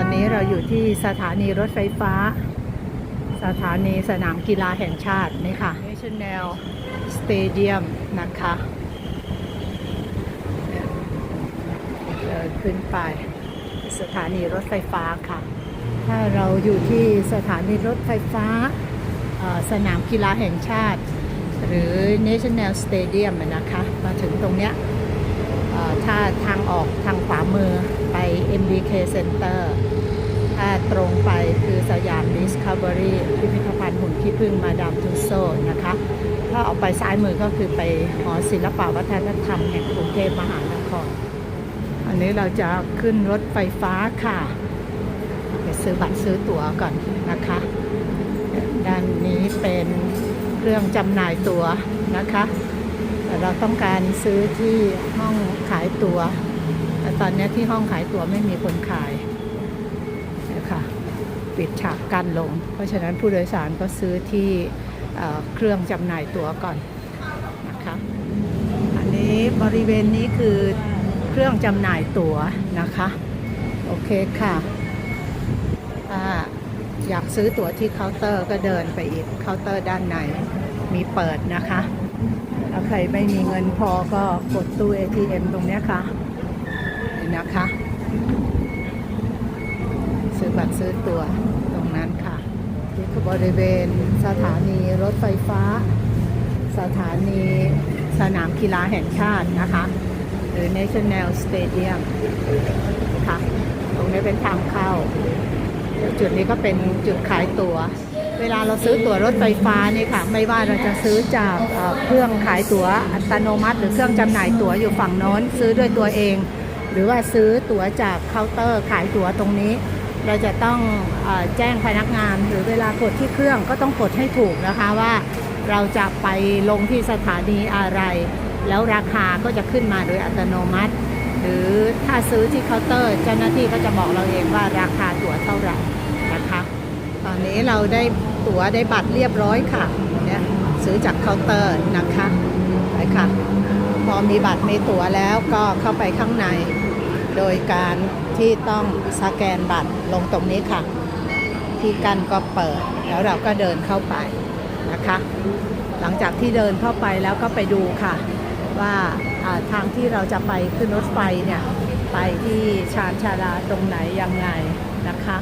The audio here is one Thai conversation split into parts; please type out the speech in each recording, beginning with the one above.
อนนี้เราอยู่ที่สถานีรถไฟฟ้า สถานีสนามกีฬาแห่งชาตินี่ค่ะ National Stadium นะคะเนี่ยเดินขึ้นไปสถานีรถไฟฟ้าค่ะ ถ้าเราอยู่ที่สถานีรถไฟฟ้าเอ่อสนามกีฬาแห่งชาติ หรือ National Stadium อะนะคะ มาถึงตรงเนี้ยเอ่อ ถ้าทางออกทางขวามือไป MBK Center ถ้าตรงไปคือสยาม Discovery พิพิธภัณฑ์หุ่นขี้ผึ้งมาดามทุสโซนะคะ ถ้าออกไปซ้ายมือก็คือไปหอศิลปวัฒนธรรมแห่งกรุงเทพมหานคร อันนี้เราจะขึ้นรถไฟฟ้าค่ะ ไปซื้อบัตรซื้อตั๋วก่อนนะคะ ด้านนี้เป็นเครื่องจำหน่ายตั๋วนะคะ เราต้องการซื้อที่ห้องขายตั๋วแต่ตอนนี้ที่ห้องขายตั๋วไม่มีคนขายนะคะปิดฉากกั้นลง เพราะฉะนั้นผู้โดยสารก็ซื้อที่เเครื่องจำหน่ายตั๋วก่อนนะคะอันนี้บริเวณนี้คือเครื่องจำหน่ายตั๋วนะคะ โอเคค่ะอยากซื้อตั๋วที่เคาน์เตอร์ก็เดินไปอีกเคาน์เตอร์ด้านในมีเปิดนะคะ ใครไม่มีเงินพอก็กดตู้ ATM ตรงนี้ค่ะนี่นะคะ ซื้อบัตรซื้อตั๋วตรงนั้นค่ะนี่คือบริเวณสถานีรถไฟฟ้า สถานีสนามกีฬาแห่งชาตินะคะ หรือ National Stadium ค่ะ ตรงนี้เป็นทางเข้า จุดนี้ก็เป็นจุดขายตั๋ว เวลาเราซื้อตั๋วรถไฟฟ้านี่ค่ะ ไม่ว่าเราจะซื้อจากเครื่องขายตั๋วอัตโนมัติ หรือเครื่องจำหน่ายตั๋วอยู่ฝั่งโน้น ซื้อด้วยตัวเอง หรือว่าซื้อตั๋วจากเคาน์เตอร์ขายตั๋วตรงนี้ เราจะต้องอแจ้งพนักงาน หรือเวลากดที่เครื่องก็ต้องกดให้ถูกนะคะว่าเราจะไปลงที่สถานีอะไร แล้วราคาก็จะขึ้นมาโดยอัตโนมัติ หรือถ้าซื้อที่เคาน์เตอร์ เจ้าหน้าที่ก็จะบอกเราเองว่าราคาตั๋วเท่าไหร่นะคะ ตอนนี้เราได้ตั๋วได้บัตรเรียบร้อยค่ะเนี่ยซื้อจากเคาน์เตอร์นะคะไปค่ะ พอมีบัตรมีตั๋วแล้วก็เข้าไปข้างใน โดยการที่ต้องสแกนบัตรลงตรงนี้ค่ะ ที่กันก็เปิดแล้วเราก็เดินเข้าไปนะคะ หลังจากที่เดินเข้าไปแล้วก็ไปดูค่ะ ว่าอ่าทางที่เราจะไปขึ้นรถไฟเนี่ยไปที่ชานชาลาตรงไหนยังไงนะคะ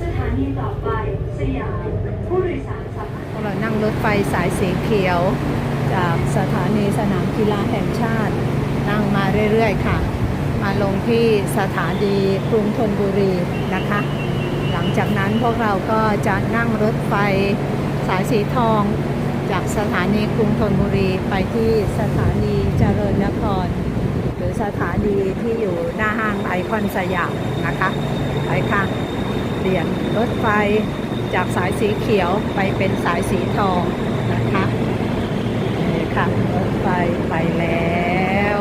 สถา นีต่อไปสยามผู้โดยสารสามารถเรานั่งรถไฟสายสีเขียว จากสถานีสนามกีฬาแห่งชาติ นั่งมาเรื่อยๆค่ะ มาลงที่สถานีกรุงธนบุรีนะคะ หลังจากนั้นพวกเราก็จะนั่งรถไฟสายสีทองจากสถานีกรุงธนบุรีไปที่สถานีเจริญนคร หรือสถานีที่อยู่หน้าห้างไอคอนสยามนะคะไปค่ะ เปลี่ยนรถไฟจากสายสีเขียวไปเป็นสายสีทองนะคะนี่ค่ะรถไฟไปแล้ว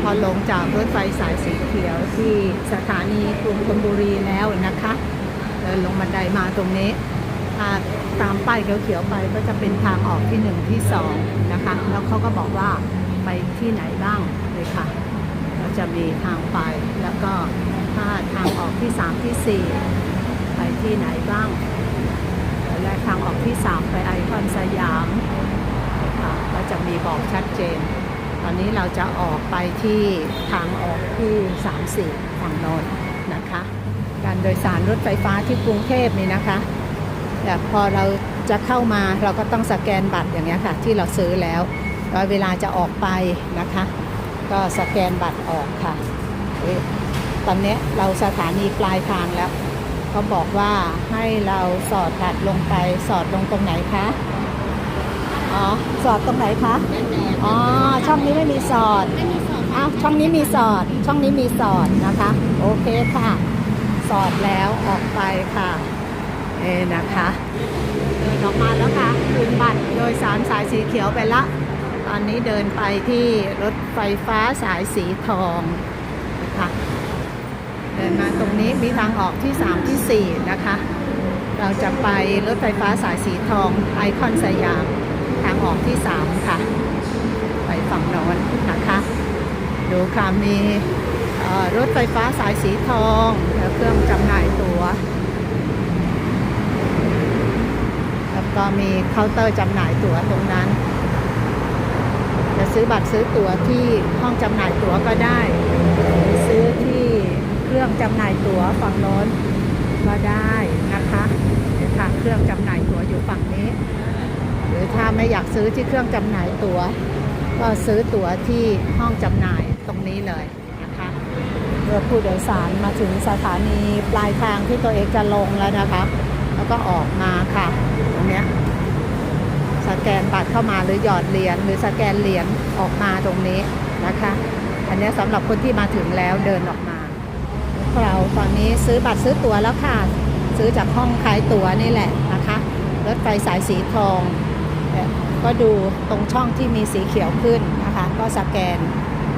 พอลงจากรถไฟสายสีเขียวที่สถานีกรุงธนบุรีแล้วนะคะเดินลงบันไดมาตรงนี้ตามป้ายเขียวๆไปก็จะเป็นทางออกที่หนึ่งที่สองนะคะ แล้วเขาก็บอกว่าไปที่ไหนบ้างเลยค่ะเราจะมีทางไปแล้วก็ ถ้าทางออกที่ 3 ที่ 4 ไปที่ไหนบ้าง และทางออกที่ 3 ไปไอคอนสยามค่ะก็จะมีบอกชัดเจน ตอนนี้เราจะออกไปที่ทางออกที่ 3 4ฝั่งโนนนะคะ การโดยสารรถไฟฟ้าที่กรุงเทพนี่นะคะแต่พอเราจะเข้ามาเราก็ต้องสแกนบัตรอย่างเงี้ยค่ะ ที่เราซื้อแล้วเวลาจะออกไปนะคะ ก็สแกนบัตรออกค่ะ ตอนนี้เราสถานีปลายทางแล้วเขาบอกว่าให้เราสอดบัตรลงไปสอดลงตรงไหนคะอ๋อสอดตรงไหนคะอ๋อช่องนี้ไม่มีสอดอ้าวช่องนี้มีสอด ช่องนี้มีสอดนะคะ โอเคค่ะ สอดแล้วออกไปค่ะเอนะคะเดินออกมาแล้วค่ะคืนบัตรโดยสารสายสีเขียวไปละ ตอนนี้เดินไปที่รถไฟฟ้าสายสีทองนะคะ เดินมาตรงนี้มีทางออกที่ 3ทีสี่ 4 นะคะ เราจะไปรถไฟฟ้าสายสีทองไอคอนสยาม ทางออกที่ 3 ค่ะ ไปฝั่งโน้นนะคะ ดูค่ะมีรถไฟฟ้าสายสีทองและเครื่องจำหน่ายตัว๋ว แล้วก็มีเคาน์เตอร์จำหน่ายตั๋วตรงนั้น จะซื้อบัตรซื้อตั๋วที่ห้องจำหน่ายตั๋วก็ได้ รื่องจำหน่ายตั๋วฝั่งโน้นก็ได้นะคะเดี๋ยวค่ะเครื่องจำหน่ายตั๋วอยู่ฝั่งนี้ หรือถ้าไม่อยากซื้อที่เครื่องจำหน่ายตั๋ว ก็ซื้อตั๋วที่ห้องจำหน่ายตรงนี้เลยนะคะเมื่อผู้โดยสารมาถึงสถานีปลายทางที่ตัวเองจะลงแล้วนะคะ แล้วก็ออกมาค่ะตรงเนี้ยสแกนบัตรเข้ามาหรือหยอดเหรียญหรือสแกนเหรียญออกมาตรงนี้นะคะ อันนี้สำหรับคนที่มาถึงแล้วเดินออกมา เราฝั่งนี้ซื้อบัตรซื้อตั๋วแล้วค่ะ ซื้อจากห้องขายตั๋วนี่แหละนะคะ รถไฟสายสีทอง ก็ดูตรงช่องที่มีสีเขียวขึ้นนะคะ ก็สแกน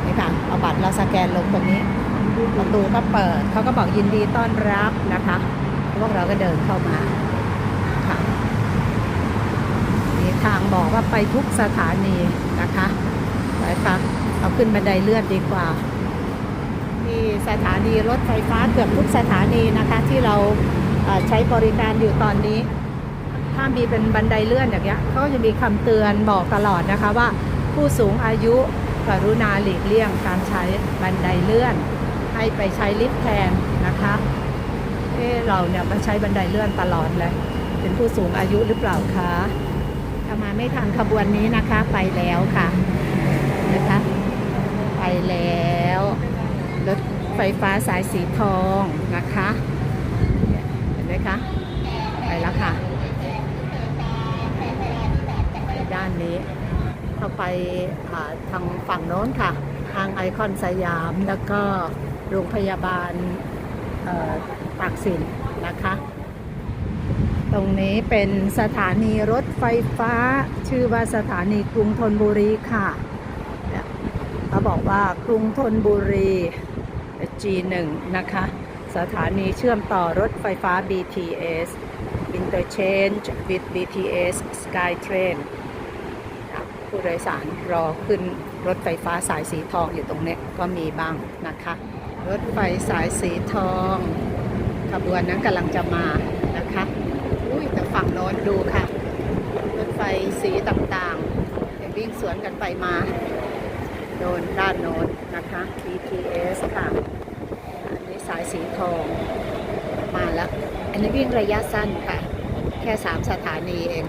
นี่ค่ะเอาบัตรเราสแกนลงตรงนี้ประตูก็เปิดเขาก็บอกยินดีต้อนรับนะคะพวกเราก็เดินเข้ามาค่ะมีทางบอกว่าไปทุกสถานีนะคะไปค่ะเอาขึ้นบันไดเลื่อนดีกว่า สถานีรถไฟฟ้าเกือบทุกสถานีนะคะที่เราใช้บริการอยู่ตอนนี้ ถ้ามีเป็นบันไดเลื่อนอย่างเงี้ยเขาก็จะมีคำเตือนบอกตลอดนะคะว่า ผู้สูงอายุกรุณาหลีกเลี่ยงการใช้บันไดเลื่อน ให้ไปใช้ลิฟต์แทนนะคะเอะเราเนี่ยมาใช้บันไดเลื่อนตลอดเลย เป็นผู้สูงอายุหรือเปล่าคะถ้ามาไม่ทันขบวนนี้นะคะไปแล้วค่ะนะคะ ไปแล้ว รถไฟฟ้าสายสีทองนะคะเห็นไหมคะ ไปแล้วค่ะ ด้านนี้เข้าไปาทางฝั่งโน้นค่ะ ทางไอคอนสยามแล้วก็โรงพยาบาลตากสินนะคะ ตรงนี้เป็นสถานีรถไฟฟ้า ชื่อว่าสถานีกรุงธนบุรีค่ะเขาบอกว่ากรุงธนบุรี G1 นะคะ สถานีเชื่อมต่อรถไฟฟ้า BTS Interchange with BTS Skytrain ผู้โดยสารรอขึ้นรถไฟฟ้าสายสีทองอยู่ตรงนี้ก็มีบ้างนะคะ รถไฟสายสีทองขบวนนั้นกำลังจะมานะคะอุ้ยแต่ฝั่งโน้นดูค่ะ รถไฟสีต่างๆยังวิ่งสวนกันไปมา โดนด้านโน้นนะคะ BTS ค่ะ สายสีทอง มาแล้ว อันนี้วิ่งระยะสั้นค่ะ แค่สามสถานีเอง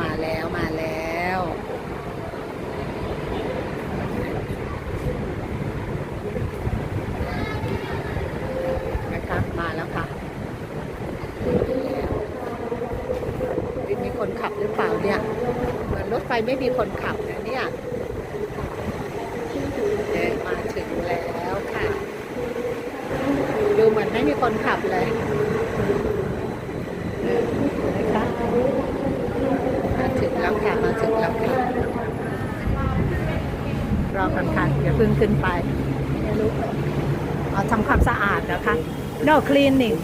มาแล้วมาแล้ว นะคะมาแล้วค่ะแล้วมีคนขับหรือเปล่าเนี่ย เหมือนรถไฟไม่มีคนขับนะเนี่ยเดินมาถึงแล้วค่ะ ดูเหมือนไม่มีคนขับเลยเออนะคะมาถึงแล้วค่ะมาถึงแล้วค่ะรอกันค่ะอย่าเพิ่งขึ้นไปไม่รู้เอาทำความสะอาดนะคะ no cleaning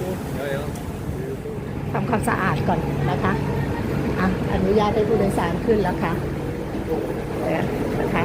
ทำความสะอาดก่อนนะคะอะอนุญาตให้ผู้โดยสารขึ้นแล้วค่ะเนี่ยนะคะ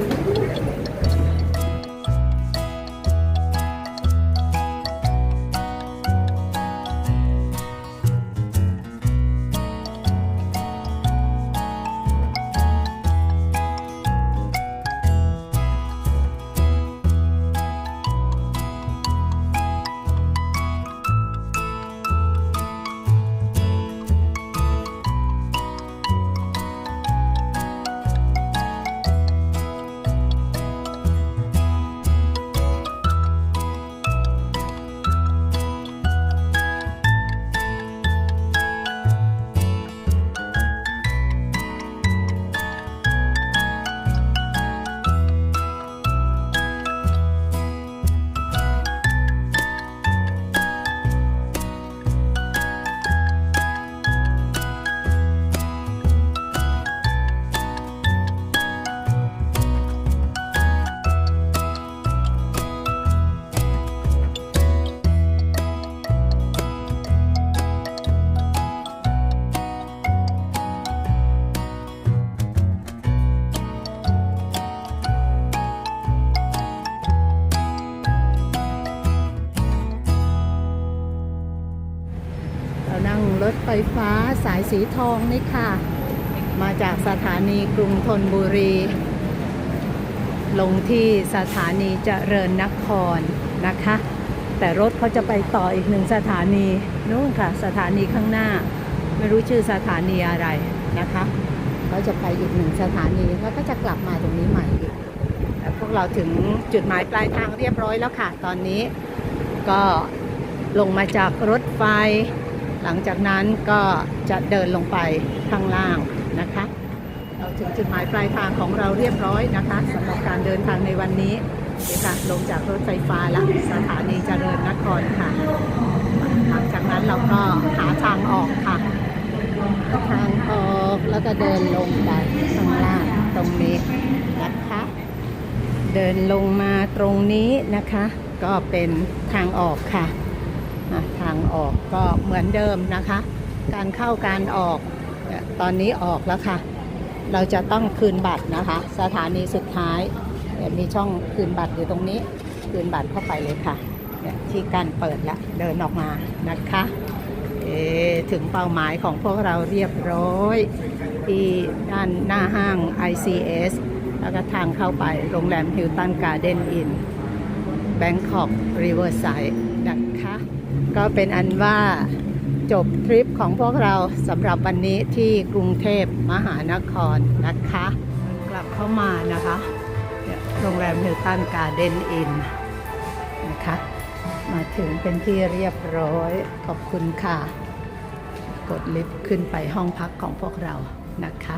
นั่งรถไฟฟ้าสายสีทองนี่ค่ะ มาจากสถานีกรุงธนบุรี ลงที่สถานีเจริญนครนะคะ แต่รถเขาจะไปต่ออีกหนึ่งสถานีนู่นค่ะ สถานีข้างหน้า ไม่รู้ชื่อสถานีอะไรนะคะเขาจะไปอีกหนึ่งสถานีแล้วก็จะกลับมาตรงนี้ใหม่อีกแต่พวกเราถึงจุดหมายปลายทางเรียบร้อยแล้วค่ะ ตอนนี้ก็ลงมาจากรถไฟ หลังจากนั้นก็จะเดินลงไปข้างล่างนะคะ เราถึงจุดหมายปลายทางของเราเรียบร้อยนะคะสำหรับการเดินทางในวันนี้นี่ค่ะลงจากรถไฟฟ้าแล้วสถานีเจริญนครค่ะ หลังจากนั้นเราก็หาทางออกค่ะ ทางออกแล้วก็เดินลงไปข้างล่างตรงนี้นะคะ เดินลงมาตรงนี้นะคะ ก็เป็นทางออกค่ะ ทางออกก็เหมือนเดิมนะคะ การเข้าการออกตอนนี้ออกแล้วค่ะ เราจะต้องคืนบัตรนะคะ สถานีสุดท้ายมีช่องคืนบัตรอยู่ตรงนี้ คืนบัตรเข้าไปเลยค่ะที่การเปิดแล้วเดินออกมานะคะเอ๊ะถึงเป้าหมายของพวกเราเรียบร้อย ที่ด้านหน้าห้าง ICS แล้วก็ทางเข้าไปโรงแรมฮิลตันการ์เดนอินแบงคอกริเวอร์ไซด์นะคะ ก็เป็นอันว่าจบทริปของพวกเราสำหรับวันนี้ที่กรุงเทพมหานครนะคะ กลับเข้ามานะคะโรงแรมฮิลตันการ์เดนอินนะคะ มาถึงเป็นที่เรียบร้อยขอบคุณค่ะ กดลิฟต์ขึ้นไปห้องพักของพวกเรานะคะ